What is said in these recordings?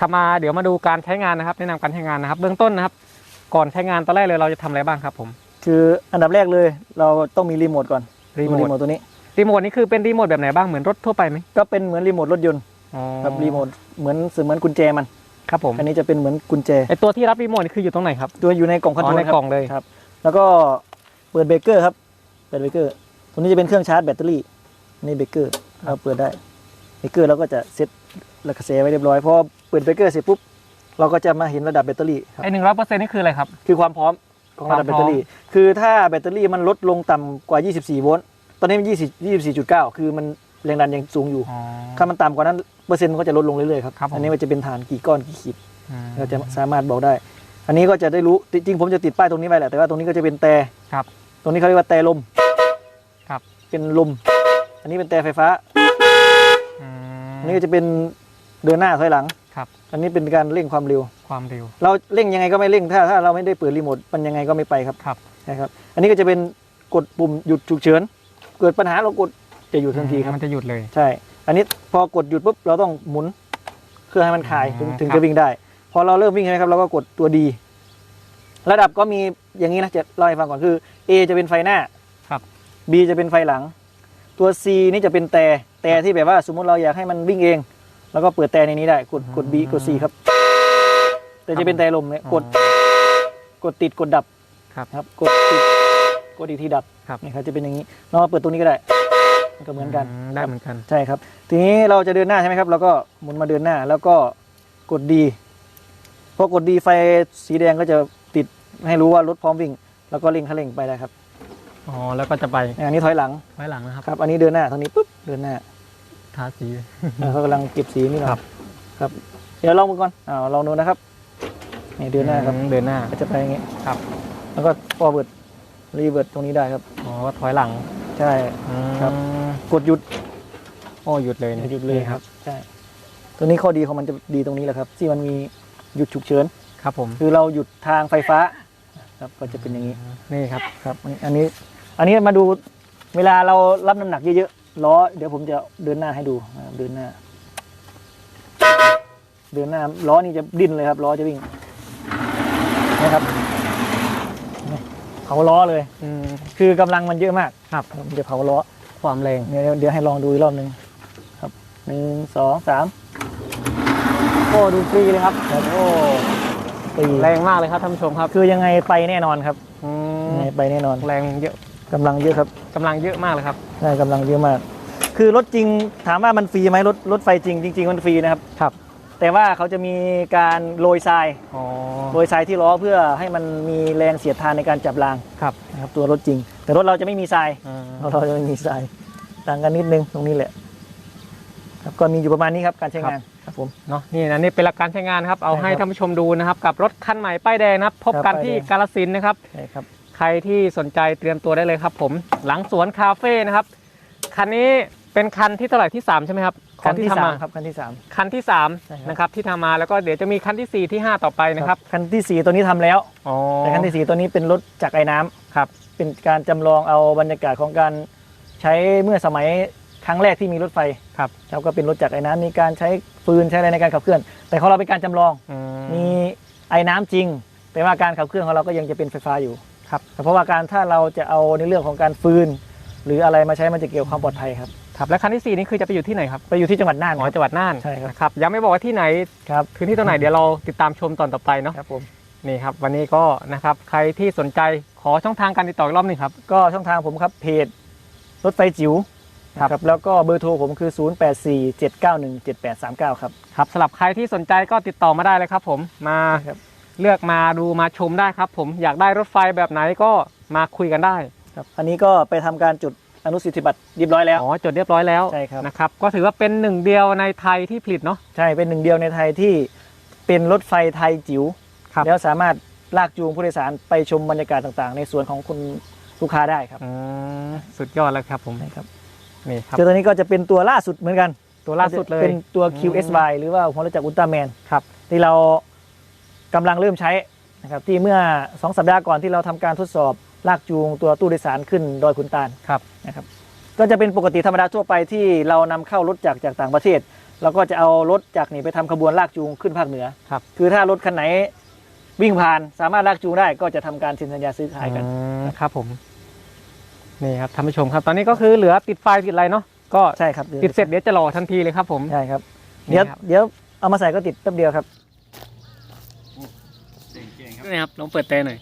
ขับมาเดี๋ยวมาดูการใช้งานนะครับ แนะนำการใช้งานนะครับ เบื้องต้นนะครับ ก่อนใช้งานตอนแรกเลยเราจะทำอะไรบ้างครับ ผม คืออันดับแรกเลยเราต้องมีรีโมทก่อนรีโมรีทโมทตัวนี้รีโมทนี่คือเป็นรีโมทแบบไหนบ้างเหมือนรถทั่วไปไหมก็เป็นเหมือนรีโมทรถยนต์อ๋อครับรีโมทเหมือนเสมือนกุญแจมันครับผมอันนี้จะเป็นเหมือนกุญแจไอตัวที่รับรีโมทนี่คืออยู่ตรงไหนครับตัวอยู่ในกล่องคอนอ๋โทอรลในครับกล่องเลยครับ แล้วก็เปิดเบรกเกอร์ครับเปิดเบรกเกอร์ตัวนี้จะเป็นเครื่องชาร์จแบตเตอรี่นี่เบรกเกอร์เราเปิดได้ เบรกเกอร์เราก็จะเซ็ตแล้วก็เซฟไว้เรียบร้อยพอเปิดเบรกเกอร์เสร็จปุ๊บเราก็จะมาเห็นระดับแบตเตอรี่ครับไอหนึ่งร้อยเปอร์เซ็นต์นี่คืออะไรครับ คือความพร้อมของระดับคแบวามตพร้เตออมรี่ คือถ้าแบตเตอรี่มันลดลงต่ำกว่า 24 โวลต์ตอนนี้มัน20 24.9 คือมันแรงดันยังสูงอยู่อ๋อถ้ามันต่ำกว่านั้นเปอร์เซ็นต์มันก็จะลดลงเรื่อยๆครับครับผมอันนี้มันจะเป็นฐานกี่ก้อนกี่ขีดอืมเราจะสามารถบอกได้ อันนี้ก็จะได้รู้จริงๆผมจะติดป้ายตรงนี้ไว้แหละแต่ว่าตรงนี้ก็จะเป็นแต่ครับตรงนี้เขาเรียกว่าแต่ลมครับเป็นลม อันนี้เป็นแต่ไฟฟ้า อืมอันนี้ก็จะเป็นเดินหน้าถอยหลังครับ อันนี้เป็นการเร่งความเร็ว ความเร็ว เราเร่งยังไงก็ไม่เร่งถ้าถ้าเราไม่ได้เปิดรีโมทมันยังไงก็ไม่ไปครับครับใช่ครับ อันนี้ก็จะเป็นกดปุ่มหยุดฉุกเฉิน เกิดปัญหาเรากดจะหยุดทันทีครับมันจะหยุดเลย ใช่ อันนี้พอกดหยุดปุ๊บเราต้องหมุนเพื่อให้มันคลายถึงอืมถึงครับจะวิ่งได้ พอเราเริ่มวิ่งใช่ไหมครับเราก็กดตัวดีระดับก็มีอย่างนี้นะจะเล่าให้ฟังก่อนคือ A จะเป็นไฟหน้าครับ B จะเป็นไฟหลัง ตัว C นี่จะเป็นแต่แต่ที่แบบว่าสมมุติเราอยากให้มันวิ่งเอง แล้วก็เปิดแต่ในนี้ได้กดกด B กด C ครับ แต่จะเป็นแต่ลมเนี่ยกดอ๋อกดติดกดดับครับครับ กดติดกดอีกทีดับครับนี่ครับจะเป็นอย่างนี้เรามาเปิดตรงนี้ก็ได้มันก็เหมือนกันได้เหมือนกันใช่ครับ ทีนี้เราจะเดินหน้าใช่ไหมครับเราก็หมุนมาเดินหน้า แล้วก็กดดีพอกดดีไฟสีแดงก็จะติดให้รู้ว่ารถพร้อมวิ่ง แล้วก็เร่งคันเร่งไปได้ครับ อ๋อแล้วก็จะไปอันนี้ถอยหลังไว้หลังนะครับครับ อันนี้เดินหน้าทางนี้ปุ๊บเดินหน้าทาสีเออเขากำลังเก็บสีนี่หน่อครัยบครับ เดี๋ยวลองมือก่อนอ่าลองดูนะครับนี่เดินหน้าครับอืมเดินหน้าก็จะไปอย่างงี้ครับ แล้วก็ฟอร์เวิร์ดรีเวิร์ดตรงนี้ได้ครับอ๋อถอยหลังใช่ครับอืมกดหยุดโอ้หยุดเลยนี่หยุดเลยนี่ครับใช่ตัวนี้ข้อดีของมันจะดีตรงนี้แหละครับ ที่มันมีหยุดฉุกเฉินครับ ผมคือเราหยุดทางไฟฟ้า ครับก็จะเป็นอย่างนี้นี่ครับครับ อันอันนี้ อันนี้มาดูเวลาเรารับน้ำหนักเยอะๆล้อเดี๋ยวผมจะเดินหน้าให้ดูนะครับเดินหน้า เดินหน้าล้อนี่จะดิ้นเลยครับล้อจะวิ่งนะครับนี่เผาล้อเลยอืมคือกำลังมันเยอะมากครับมันจะเผาล้อความแรงเดี๋ยวเดี๋ยวให้ลองดูอีกรอบหนึ่งครับหนึ่งสองสามโอ้ดูฟรีเลยครับครับโอ้ฟรีแรงมากเลยครับท่านผู้ชมครับ คือยังไงไปแน่นอนครับอืมยังไงไปแน่นอน แรงเยอะ กำลังเยอะครับกำลังเยอะมากเลยครับใช่กำลังเยอะมาก คือรถจริงถามว่ามันฟรีไหมรถรถไฟจริงจริง ๆ มันฟรีนะครับครับ แต่ว่าเขาจะมีการโรยทรายอ๋อโรยทรายที่ล้อเพื่อให้มันมีแรงเสียดทานในการจับรางครับนะครับตัวรถจริง แต่รถเราจะไม่มีทรายอืมเราเราจะไม่มีทรายต่างกันนิดนึงตรงนี้แหละ ครับก็มีอยู่ประมาณนี้ครับการใช้งานครับผมเนาะนี่นะนี่เป็นหลักการใช้งานครับเอาใช่ครับให้ท่านผู้ชมดูนะครับ กับรถคันใหม่ป้ายแดงนะครับ พบครับกันป้ายที่แดงกาลสินธุ์นะครับใช่ครับ ใครที่สนใจเตรียมตัวได้เลยครับ ผมหลังสวนคาเฟ่นะครับคันนี้เป็นคันที่เท่าไหร่ที่3ใช่ไหมครับขคัองนที่ทำสามมาครับคันที่สามคันที่ใช่ครับ3นะครับที่ทำมาแล้วก็เดี๋ยวจะมีคันที่ 4 ที่ 5 ต่อไปนะครับคันที่สี่ตัวนี้ทำแล้วอ๋อแต่คันที่สี่ตัวนี้เป็นรถจากไอ้น้ำครับเป็นการจำลองเอาบรรยากาศของการใช้เมื่อสมัยครั้งแรกที่มีรถไฟครับครับก็เป็นรถจากไอ้น้ำมีการใช้ฟืนใช้อะไรในการขับเคลื่อน แต่ของเราเป็นการจำลองอืมีไอ้น้ำจริง แต่ว่าการขับเคลื่อนของเราก็ยังจะเป็นไฟฟ้าอยู่ ครับแต่เพราะว่าการถ้าเราจะเอาในเรื่องของการฟืน หรืออะไรมาใช้มันจะเกี่ยวกับความปลอดภัยครับครับและคันที่4นี่คือจะไปอยู่ที่ไหนครับไปอยู่ที่จังหวัดน่านอ๋อจังหวัดน่านใช่ครับนะครับยังไม่บอกว่าที่ไหนครับพื้นที่ตรงไหนเดี๋ยวเราติดตามชมตอนต่อไปเนาะครับผมนี่ครับวันนี้ก็นะครับใครที่สนใจขอช่องทางการติดต่ออีกรอบหนึงครับ ก็ช่องทางผมครับเพจรถไฟจิ๋วครับ นะแล้วก็เบอร์โทรผมคือ 0847917839 ครับ ครับสำหรับใครที่สนใจก็ติดต่อมาได้เลยครับผมมาครับ เลือกมาดูมาชมได้ครับผมอยากได้รถไฟแบบไหนก็มาคุยกันได้ ครับอันนี้ก็ไปทำการจดอนุสิทธิบัตรเรียบร้อยแล้ว อ๋อจดเรียบร้อยแล้วใช่ครับ นะครับก็ถือว่าเป็นหนึ่งเดียวในไทยที่ผลิตเนาะ ใช่เป็นหนึ่งเดียวในไทยที่เป็นรถไฟไทยจิ๋วครับ แล้วสามารถลากจูงผู้โดยสารไปชมบรรยากาศต่างๆ ในส่วนของคุณลูกค้าได้ครับอืมสุดยอดแล้วครับผมใช่ครับนี่ครับ เจอตัวนี้ก็จะเป็นตัวล่าสุดเหมือนกันตัวล่าสุดเลย เป็นตัวอืม QSY หรือว่าหัวรถจักรอุลตร้าแมนครับ ที่เรา กำลังเริ่มใช้นะครับที่เมื่อ 2 สัปดาห์ก่อนที่เราทำการทดสอบลากจูงตัวตู้โดยสารขึ้นดอยขุนตาลครับนะครับ ก็จะเป็นปกติธรรมดาทั่วไปที่เรานำเข้ารถจากจากต่างประเทศเราก็จะเอารถจากนี่ไปทำขบวนลากจูงขึ้นภาคเหนือครับคือถ้ารถคันไหนวิ่งผ่านสามารถลากจูงได้ก็จะทำการเซ็นสัญญาซื้อขายกันอืมครับผมนี่ครับท่านผู้ชมครับ ตอนนี้ก็คือเหลือติดไฟติดอะไรเนาะก็ใช่ครับติดเสร็จเดี๋ยวจะรอทันทีเลยครับผมใช่ครับนี่เดี๋ยวครับเดี๋ยวเอามาใส่ก็ติดแป๊บเดียวครับ นี่ครับลองเปิดเตะหน่อย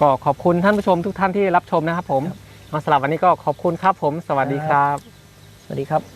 ก็ขอบคุณท่านผู้ชมทุกท่านที่รับชมนะครับผมเอาสำหรับวันนี้ก็ขอบคุณครับผม สวัสดีครับ สวัสดีครับ